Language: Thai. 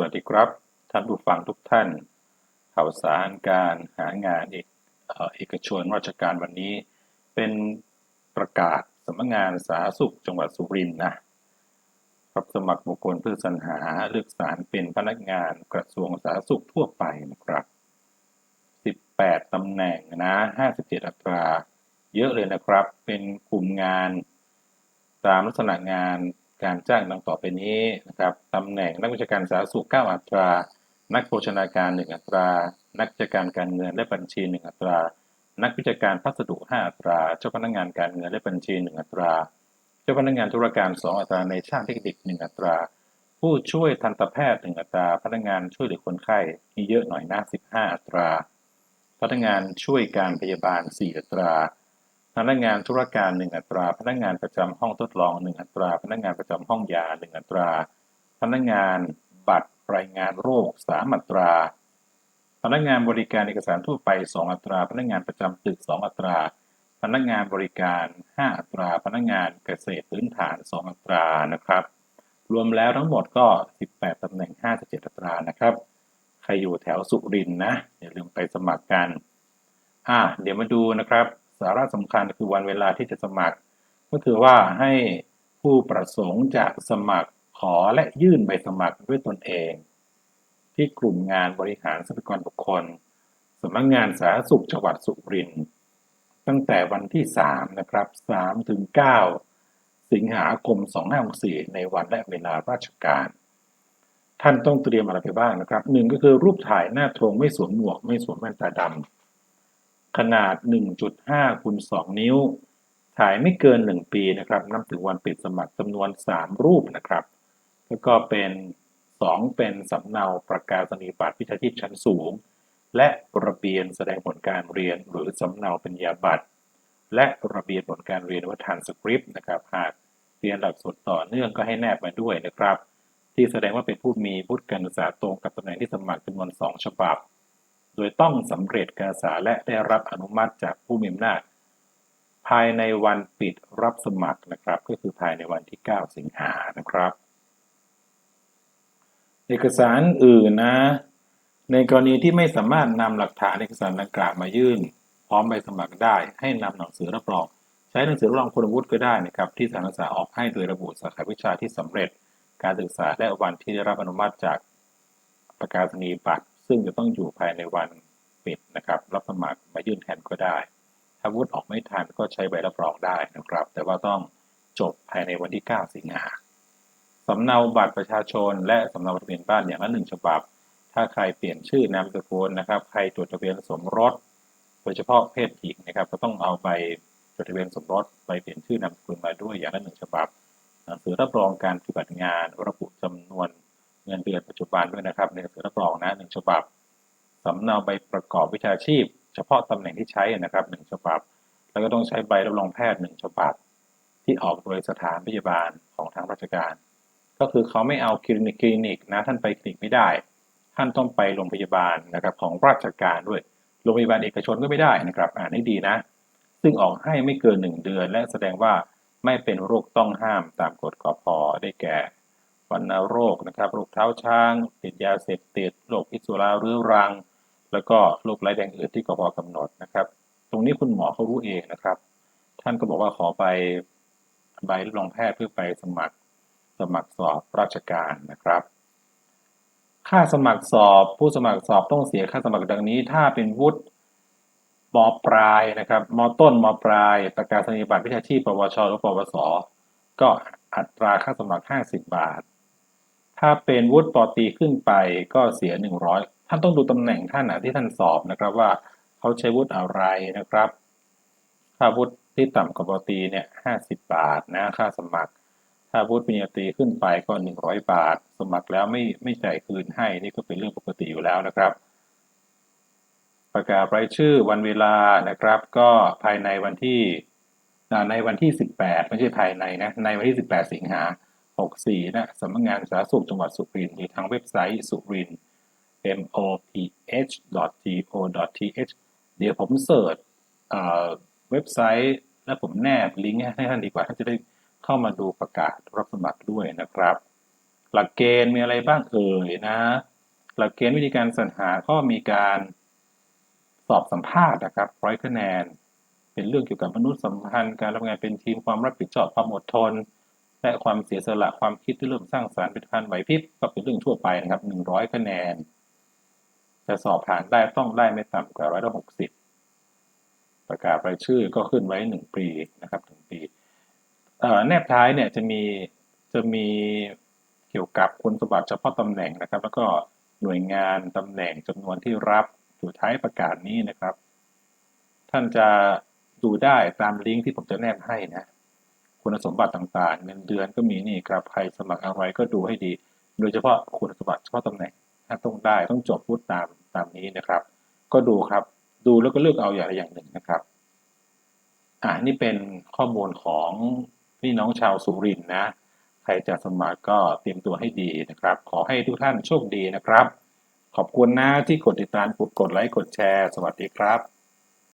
วัสดีครับ ท่านผู้ฟังทุกท่าน ข่าวสารการหางานเอกเอกชนราชการวันนี้ เป็นประกาศสำนักงานสาธารณสุขจังหวัดสุรินทร์นะรับสมัครบุคคลเพื่อสรรหาเลือกสารเป็นพนักงานกระทรวงสาธารณสุขทั่วไปนะครับ 18ตำแหน่งนะ 57 อัตรา เยอะเลยนะครับ เป็นกลุ่มงานตามลักษณะงาน การจ้างดังต่อไปนี้นะครับตำแหน่งนักวิชาการสาธารณสุข 9 อัตรา นักโภชนาการ 1 อัตรา นักวิชาการการเงินและบัญชี 1 อัตรา นักวิชาการพัสดุ 5 อัตรา เจ้าพนักงานการเงินและบัญชี 1 อัตรา เจ้าพนักงานธุรการ 2 อัตรา ในช่างเทคนิค 1 อัตรา ผู้ช่วยทันตแพทย์ 1 อัตรา พนักงานช่วยเหลือคนไข้มีเยอะหน่อยนะ15 อัตรา พนักงานช่วยการพยาบาล 4 อัตรา พนักงานธุรการ1อัตรา พนักงานประจำห้องทดลอง 1 อัตรา พนักงานประจำห้องยา 1 อัตรา พนักงานบัตรรายงานโรค 3 อัตรา พนักงานบริการเอกสารทั่วไป 2 อัตรา พนักงานประจำตึก 2 อัตรา พนักงานบริการ 5 อัตรา พนักงานเกษตรพื้นฐาน 2 อัตรานะครับ รวมแล้วทั้งหมดก็ 18ตำแหน่ง 57 อัตรานะครับ ใครอยู่แถวสุรินนะอย่าลืมไปสมัครกันอะเดี๋ยวมาดูนะครับ สาระสำคัญคือวันเวลาที่จะสมัคร ก็คือว่าให้ผู้ประสงค์จะสมัครขอและยื่นใบสมัครด้วยตนเอง ที่กลุ่มงานบริหารทรัพยากรบุคคลสำนักงานสาธารณสุขจังหวัดสุรินทร์ตั้งแต่วันที่ 3 นะครับ 3 ถึง 9 สิงหาคม 2564 ในวันและเวลาราชการ ท่านต้องเตรียมอะไรไปบ้างนะครับหนึ่งก็คือรูปถ่ายหน้าตรงไม่สวมหมวก ไม่สวมแว่นตาดำ ขนาด 1.5คูณ2นิ้ว ถ่ายไม่เกิน 1 ปีนะครับ นับถึงวันปิดสมัครจำนวน 3 รูปนะครับ แล้วก็เป็น 2 เป็นสำเนาประกาศนียบัตรวิชาชีพชั้นสูง และระเบียนแสดงผลการเรียนหรือสำเนาปัญญาบัตร และระเบียนผลการเรียนว่าทานสคริปต์นะครับ หากเรียนหลักสูตรต่อเนื่องก็ให้แนบมาด้วยนะครับ ที่แสดงว่าเป็นผู้มีวุฒิการศึกษาตรงกับตำแหน่งที่สมัครจำนวน 2 ฉบับ โดยต้องสำเร็จการศึกษาและได้รับอนุมัติจากผู้มีอำนาจ ภายในวันปิดรับสมัครนะครับ ก็คือภายในวันที่ 9 สิงหานะครับ เอกสารอื่นนะ ในกรณีที่ไม่สามารถนำหลักฐานเอกสารดังกล่าวมายื่น พร้อมใบสมัครได้ ให้นำหนังสือรับรอง ใช้หนังสือรับรองคุณวุฒิก็ได้นะครับที่สถานศึกษาออกให้โดยระบุสาขาวิชาที่สำเร็จการศึกษาและวันที่ได้รับอนุมัติจากประกาศนียบัตร ซึ่งจะต้องอยู่ภายในวันปิดนะครับ รับสมัครมายื่นแทนก็ได้ ถ้าวุฒิออกไม่ทันก็ใช้ใบรับรองได้นะครับ แต่ว่าต้องจบภายในวันที่ 9 สิงหาสำเนาบัตรประชาชน และสำเนาทะเบียนบ้านอย่างละหนึ่งฉบับ ถ้าใครเปลี่ยนชื่อนามสกุลนะครับ ใครจดทะเบียนสมรส โดยเฉพาะเพศหญิงนะครับ ก็ต้องเอาไปจดทะเบียนสมรสไปเปลี่ยนชื่อนามสกุลมาด้วยอย่างละหนึ่งฉบับหนังสือรับรองการปฏิบัติงานระบุจำนวน เงินเดือนปัจจุบันด้วยนะครับในหนังสือรับรองนะหนึ่งฉบับสำเนาใบประกอบวิชาชีพ เฉพาะตำแหน่งที่ใช้นะครับหนึ่งฉบับ แล้วก็ต้องใช้ใบรับรองแพทย์หนึ่งฉบับ ที่ออกโดยสถานพยาบาลของทางราชการ ก็คือเขาไม่เอาคลินิกคลินิกนะท่านไปคลินิกไม่ได้ ท่านต้องไปโรงพยาบาลนะครับของราชการด้วยโรงพยาบาลเอกชนก็ไม่ได้นะครับอ่านให้ดีนะ ซึ่งออกให้ไม่เกิน 1 เดือน และแสดงว่าไม่เป็นโรคต้องห้ามตามกฎกพได้แก่ วัณโรคนะครับโรคเท้าช้างติดยาเสพติดโรคพิษสุราเรื้อรัง แล้วก็โรคไร้ายแรงอื่นที่กพกำหนดนะครับ ตรงนี้คุณหมอเขารู้เองนะครับ ท่านก็บอกว่าขอไปใบรับรองแพทย์เพื่อไปสมัครสมัครสอบราชการนะครับ ค่าสมัครสอบ ผู้สมัครสอบต้องเสียค่าสมัครดังนี้ ถ้าเป็นวุฒิมปลายนะครับมต้นมปลาย ประกาศนียบัตรวิชาชีพปวชหรือปวส ก็อัตราค่าสมัคร 50 บาท ถ้าเป็นวุฒิปตีขึ้นไปก็เสีย 100 ท่านต้องดูตำแหน่งท่านที่ท่านสอบนะครับว่าเขาใช้วุฒิอะไรนะครับ ถ้าวุฒิที่ต่ำกว่าปตีเนี่ย50 บาทนะค่าสมัคร ถ้าวุฒิปริญญาตรีขึ้นไปก็ 100 บาท สมัครแล้วไม่ไม่จ่ายคืนให้นี่ก็เป็นเรื่องปกติอยู่แล้วนะครับ ประกาศรายชื่อวันเวลานะครับ ก็ภายในวันที่ในวันที่ 18 ไม่ใช่ภายในนะในวันที่ 18 สิงหา 64นะสำนักงานสาธารณสุขจังหวัดสุรินทร์หรือทางเว็บไซต์สุรินทร์ moph.go.th เดี๋ยวผมเสิร์ชเว็บไซต์ และผมแนบลิงก์ให้ท่านดีกว่าท่านจะได้เข้ามาดูประกาศรับสมัครด้วยนะครับ หลักเกณฑ์มีอะไรบ้างเอ่ยนะ หลักเกณฑ์วิธีการสรรหาก็มีการสอบสัมภาษณ์นะครับร้อยคะแนน เป็นเรื่องเกี่ยวกับมนุษยสัมพันธ์ การทำงานเป็นทีมความรับผิดชอบความอดทน และความเสียสละความคิดที่เริ่มสร้างสรรค์เป็นพันไหวพริบก็เป็นเรื่องทั่วไปนะครับหนึ่งร้อยคะแนน จะสอบผ่านได้ต้องได้ไม่ต่ำกว่าร้อยละหกสิบประกาศรายชื่อก็ขึ้นไว้หนึ่งปีนะครับหนึ่งปีเอ่อแนบท้ายเนี่ยจะมีจะมีเกี่ยวกับคุณสมบัติเฉพาะตำแหน่งนะครับ แล้วก็หน่วยงานตำแหน่งจำนวนที่รับอยู่ท้ายประกาศนี้นะครับ ท่านจะดูได้ตามลิงก์ที่ผมจะแนบให้นะ คุณสมบัติต่างๆ เงินเดือนก็มีนี่ครับใครสมัครอะไรก็ดูให้ดี โดยเฉพาะคุณสมบัติเฉพาะตำแหน่ง ถ้าต้องได้ต้องจบพูดตามตามนี้นะครับ ก็ดูครับดูแล้วก็เลือกเอาอย่างใดอย่างหนึ่งนะครับอ่านี่เป็นข้อมูลของพี่น้องชาวสุรินนะใครจะสมัครก็เตรียมตัวให้ดีนะครับ ขอให้ทุกท่านโชคดีนะครับ ขอบคุณนะที่กดติดตามกดไลค์กดแชร์ สวัสดีครับ